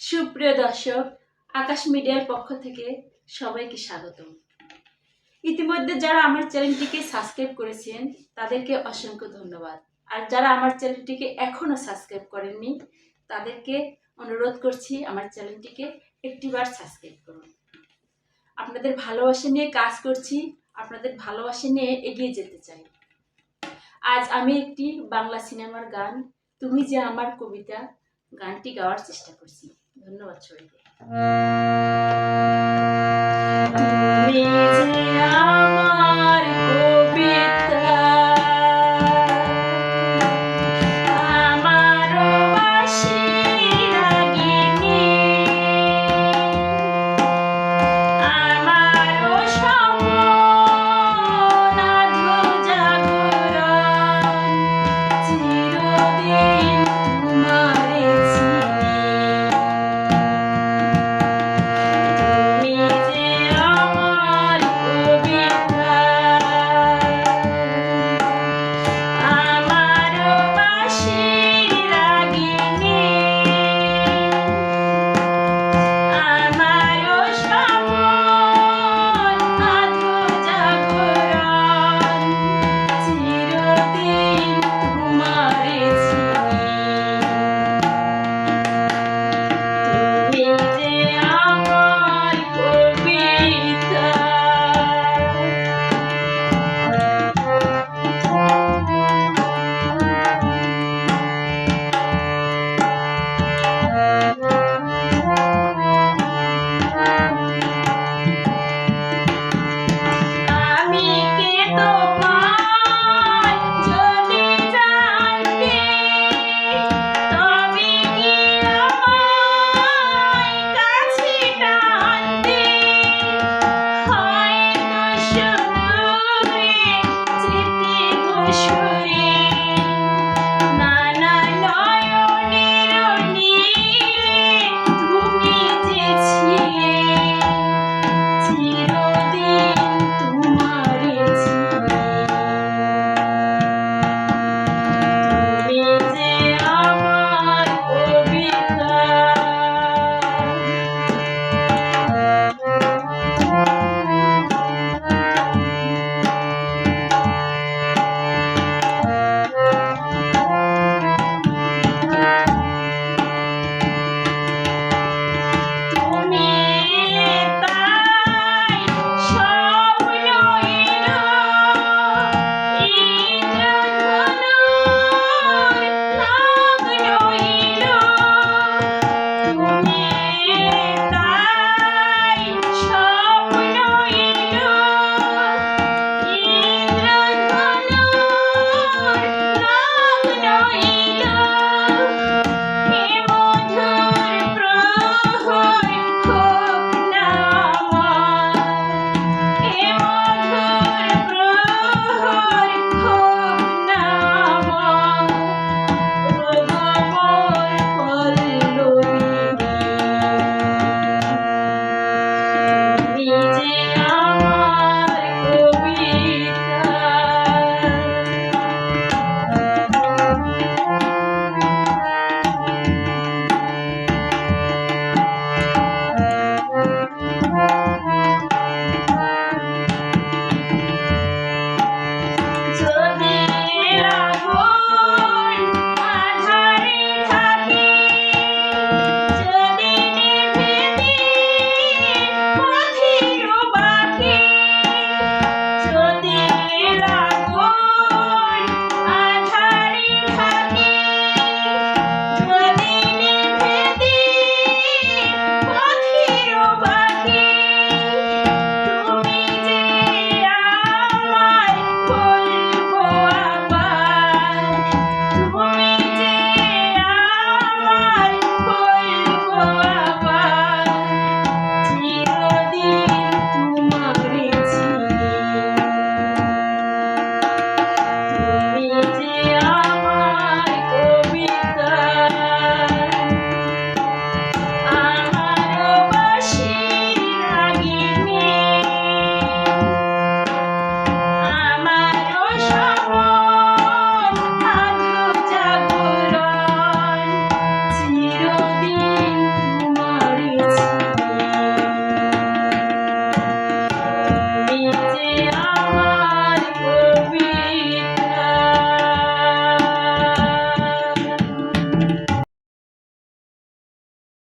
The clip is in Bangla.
সুপ্রিয় দর্শক, আকাশ মিডিয়ার পক্ষ থেকে সবাইকে স্বাগত ইতিমধ্যে যারা আমার চ্যানেলটিকে সাবস্ক্রাইব করেছেন, তাদেরকে অসংখ্য ধন্যবাদ। আর যারা আমার চ্যানেলটিকে এখনও সাবস্ক্রাইব করেননি, তাদেরকে অনুরোধ করছি আমার চ্যানেলটিকে একটিবার সাবস্ক্রাইব করুন। আপনাদের ভালোবাসা নিয়ে কাজ করছি, আপনাদের ভালোবাসা নিয়ে এগিয়ে যেতে চাই। আজ আমি একটি বাংলা সিনেমার গান, তুমি যে আমার কবিতা, গানটি গাওয়ার চেষ্টা করছি। ধন্যবাদ সবাইকে। তুমি যে আমার show.